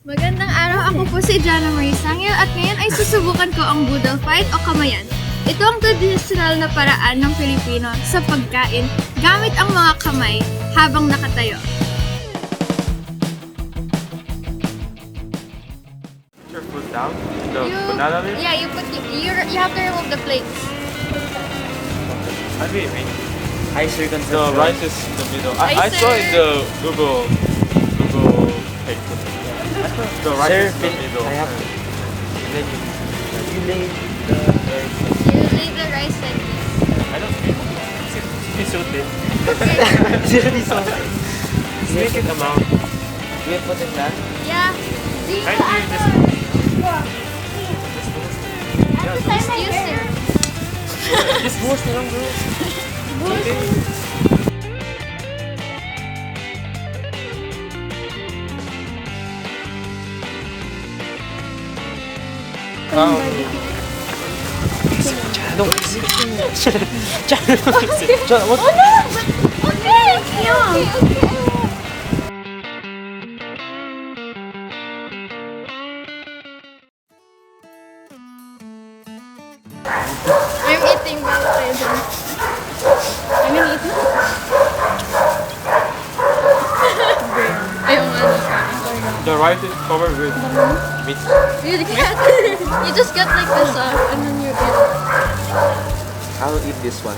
Magandang araw, ako po si Jana Marie Sangil at ngayon ay susubukan ko ang Boodle Fight o Kamayan. Ito ang traditional na paraan ng Pilipino sa pagkain gamit ang mga kamay habang nakatayo. your foot down, the You- banana leaf. Yeah, you put you, you have to remove the plates. I mean, I mean, Heiser the rice is in the middle. I, I Rice saw in the Google Google page. The rice Sir, is the middle. I have to. And then you, you lay the egg. You lay the rice like this. I don't think it's, so thin. Seriously, so. Make it amount. Do you put it that? Yeah. Try to do this. Yeah, so Just use it. just buhos na lang, bro. Um, Chano. Chano. Chano, what? Okay, I'll eat this one.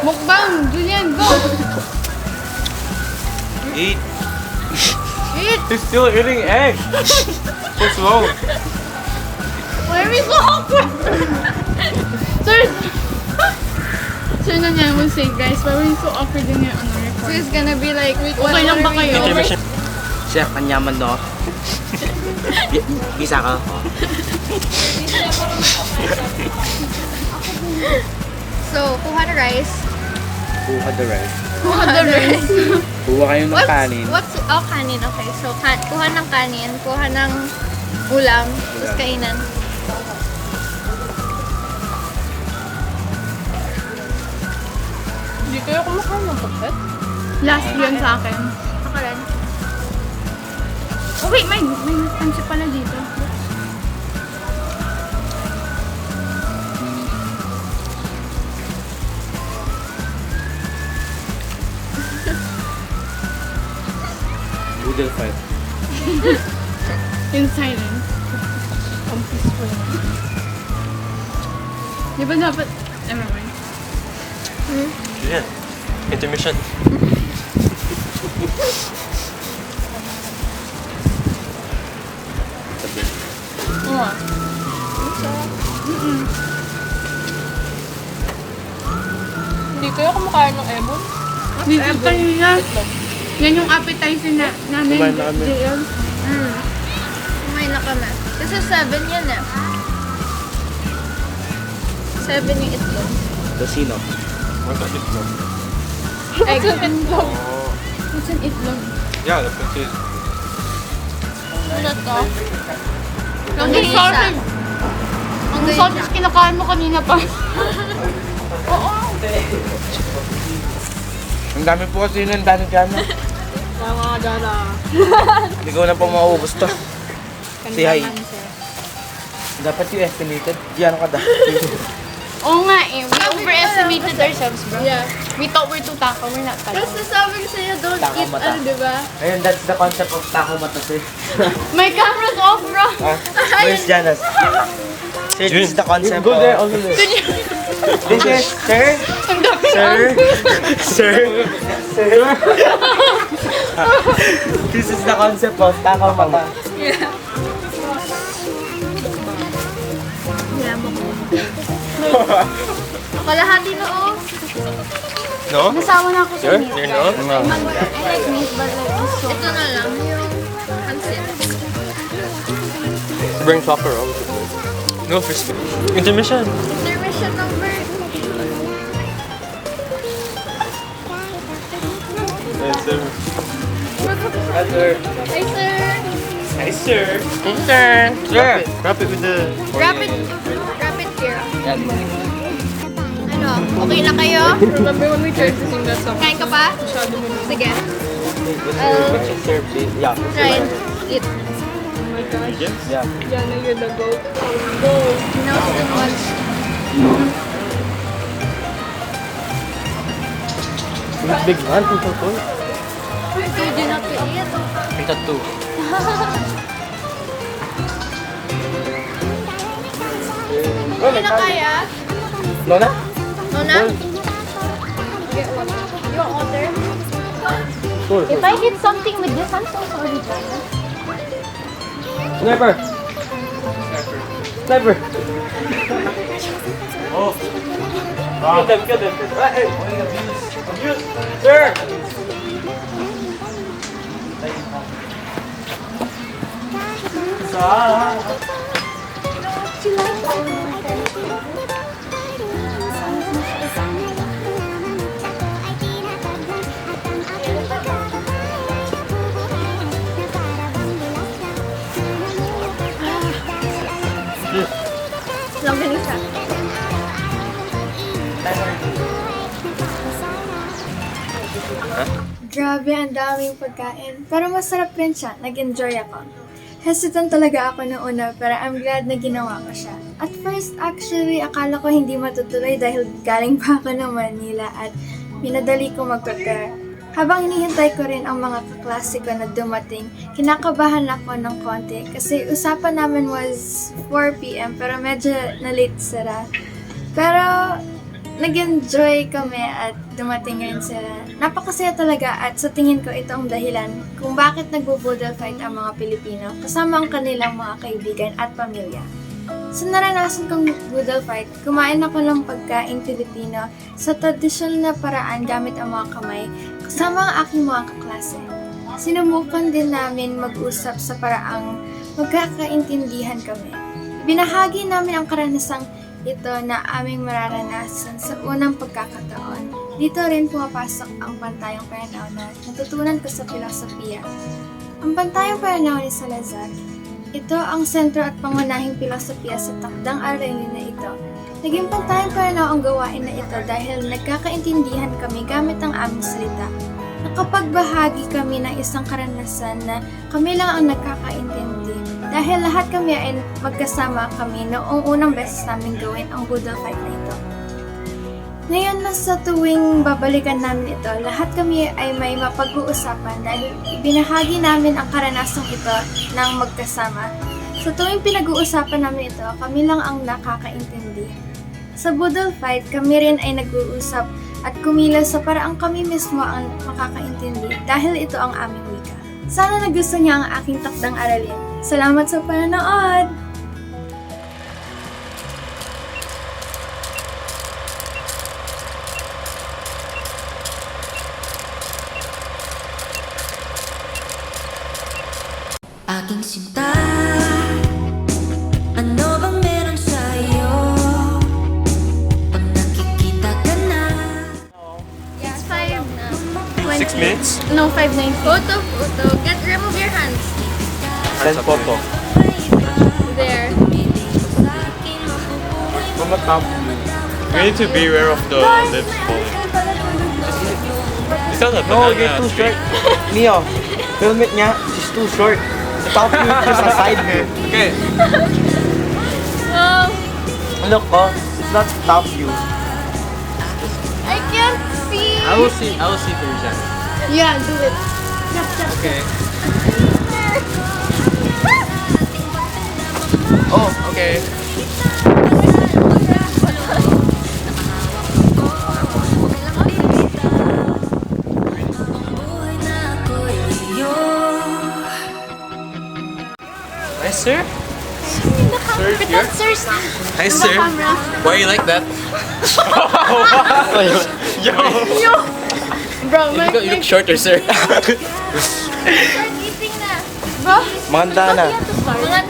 Mukbang! Julian, go! Eat. Eat! He's still eating egg. Why are we so awkward? Sir! Sir Nanya will say, guys, why are we so awkward in your honor record? So it's gonna be like, wait, okay lang ba kayo? Chef, kanyaman no? Y- Bisa ka? So, kuha na rice. Kuha the rice. Kuha the rice. Kuha kayo ng What's, kanin. what's, oh, kanin, okay. So, ka, kuha ng kanin, kuha ng ulam, tapos kainan. Hindi kayo kumakain ng puset? Last yun sa akin. Ako rin. Oh wait, may, may pansi pala dito. Noodle fight. In silence. Ang peaceful. Di ba dapat... Never mind. Yeah. Intermission. Oo. Hindi kayo kumakain ng ebon? Dito kanina. Yan yung appetizer na, namin. Kumain na kami. JL. Mm. Kumain na kami. Kasi seven yan eh. Seven yung itlog. Tosino. What's that itlog? Egg. itlog? Oh. What's an itlog? Yeah, the potato. Ano to? Ang Yung sausage. Ang Yung sausage kinakain mo kanina pa. Oo. Ang dami po kasi yun ang dami gana. Tama ka dyan ah. Hindi ko na po maubos to. Si Hai. Dapat yung estimated. Di ano ka da. Oo nga eh. We overestimated ourselves, bro. Yeah. We thought we're too takaw. We're not takaw. Tapos nasabi ko sa'yo, don't Taka eat, mata. ano, di ba? Ayun, that's the concept of taco matas eh. My camera's off, bro. Ah, where's Janas? Sir, this is the concept Go there, of... also there. This is, sir? Ang Sir? Sir? Sir? This is the concept of taco mata. Kalahati na, oh. No? Nasawa na ako sa Sure? meat. You know? I like meat, but like this so Ito na lang, yung pansit. Bring soccer over. No fish. Intermission. Intermission number. Hi, sir. Hi, sir. Sir! Sir! Wrap it with the. Rapid, rapid here. Ano, okay na kayo? Remember when we tried to sing that song? Kain ka pa? Masyado mo na. Sige. I'll Sir, please. Yeah. try. it. Ingredients? Yeah. Yeah, no, you're the goat. Now too much. Not big man, ito you not eat. Hindi na kaya? Lona? Nona? Your order. Cool. If I hit something with this, I'm so sorry, Jana. Sniper! Sniper! Oh. Kill them, kill them. Hey. Sir! Sa... Longganisa. Grabe, ang daming pagkain. Pero masarap rin siya. Nag-enjoy ako. Hesitant talaga ako noong una, pero I'm glad na ginawa ko siya. At first, actually, akala ko hindi matutuloy dahil galing pa ako ng Manila at minadali ko mag-prepare. Habang hinihintay ko rin ang mga kaklase ko na dumating, kinakabahan ako ng konti kasi usapan namin was 4pm pero medyo na-late sila. Pero nag-enjoy kami at dumating rin sila. Napakasaya talaga at sa tingin ko ito ang dahilan kung bakit nagbo-boodle fight ang mga Pilipino kasama ang kanilang mga kaibigan at pamilya. Sa naranasan kong boodle fight, kumain ako ng pagkain Pilipino sa tradisyonal na paraan gamit ang mga kamay kasama ang aking mga kaklase. Sinubukan din namin mag-usap sa paraang magkakaintindihan kami. Binahagi namin ang karanasang ito na aming mararanasan sa unang pagkakataon. Dito rin pumapasok ang pantayong pananaw na natutunan ko sa filosofiya. Ang pantayong pananaw ni Salazar, ito ang sentro at pangunahing filosofiya sa takdang aralin na ito. Naging pantayong pananaw ang gawain na ito dahil nagkakaintindihan kami gamit ang aming salita. Nakapagbahagi kami ng isang karanasan na kami lang ang nagkakaintindi dahil lahat kami ay magkasama kami noong unang beses namin gawin ang Buddha fight na ito. Ngayon na sa tuwing babalikan namin ito, lahat kami ay may mapag-uusapan dahil ibinahagi namin ang karanasang ito ng magkasama. Sa tuwing pinag-uusapan namin ito, kami lang ang nakakaintindi. Sa Boodle Fight, kami rin ay nag-uusap at kumilos sa paraang kami mismo ang makakaintindi dahil ito ang aming wika. Sana nagustuhan niya ang aking takdang aralin. Salamat sa panonood! Aking sinta Six minutes? No, 590. Photo, photo. Get, remove your hands. Send photo. There. We need to be aware of the lips falling. Is that a No, you're too short. Neo, film it niya. She's too short. The top view is just a side view. Okay. Oh, Look, oh, it's not top view. I can't see. I will see. I will see through Jen. Yeah, do it. Okay. Oh, okay. Buhay na ako'y iyo Hi, sir. Sir, here. Sirs, Hi, sir. Why you like that? Yo. bro, my, You look, shorter, sir. Start eating na. Manda na. Maganda na. Huwag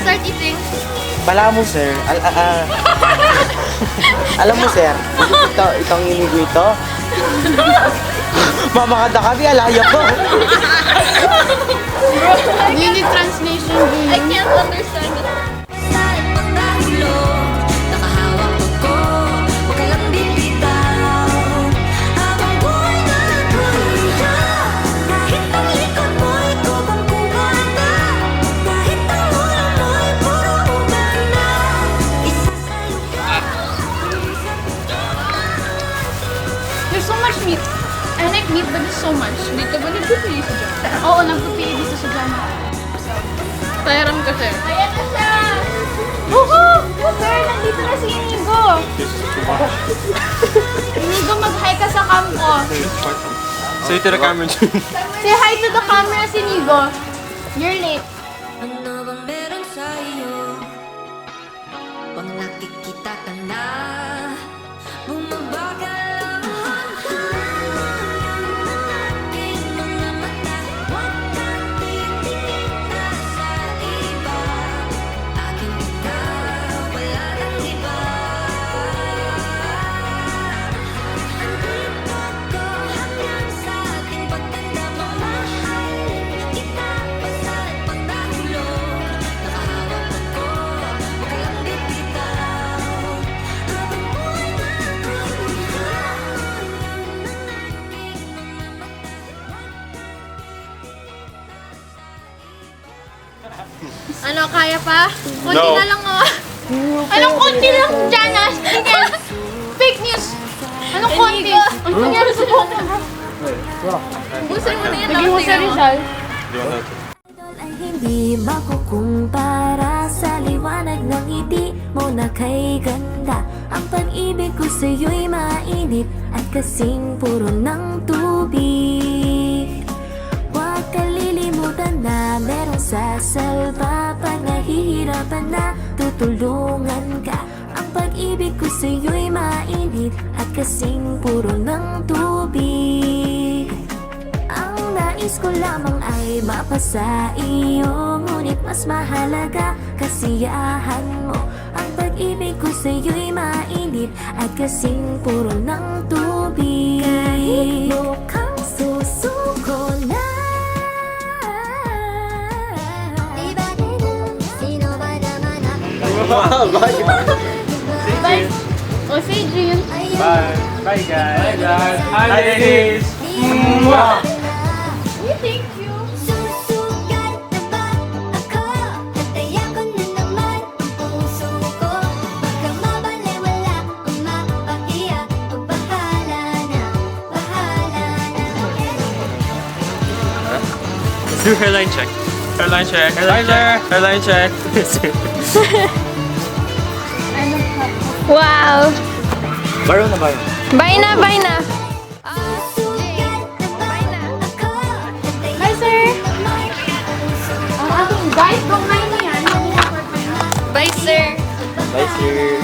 start eating. Bala mo, sir. Al ah, ah. Alam mo, sir, ito, itong inigo ito. Mamakada kami, alaya ko. I like meat, but there's so much. Dito ba nagpipili sa Jam? Oo, nagpipili dito sa Jam. Tayaran kasi. Ayan na siya! Woohoo! Sir, nandito na si Inigo! Inigo, mag-hi ka sa cam ko. Say to the camera. Say hi to the camera, si Nigo. You're late. Pa? Kunti No. na lang oh. Anong konti lang, Jana? Yan. Fake news. Anong konti? Ang nangyari sa buhok mo? Busin mo na yan. Naging mo sa. Rizal. Idol ay hindi makukumpara sa liwanag ng ngiti mo na kay ganda Ang pag-ibig ko sa'yo'y mainit at kasing puro ng tubig Huwag kalilimutan na merong sasalba Pag nahihirapan na. Tutulungan ka. Ang pag-ibig ko sa'yo'y mainit at kasing puro ng tubig. Ang nais ko lamang ay mapasa iyo Ngunit mas mahalaga kasiyahan mo. Ang pag-ibig ko sa'yo'y mainit At kasing puro ng tubig. Kahit mukhang ako? Bye. O, say Jun. Bye. Bye, guys. Bye, guys. Hi, ladies. Mwah. Thank you. Susugat na ba ako? Nataya ko na naman ang puso ko Baka mabalewala o mapahiya O bahala na, bahala na Do hairline check. Hairline check. Hairline check. Hairline check. Wow! Baro na baro. Bye na, bye na. Bye, sir. Ang aking bike, kung may niyan, Bye, sir. Bye, sir.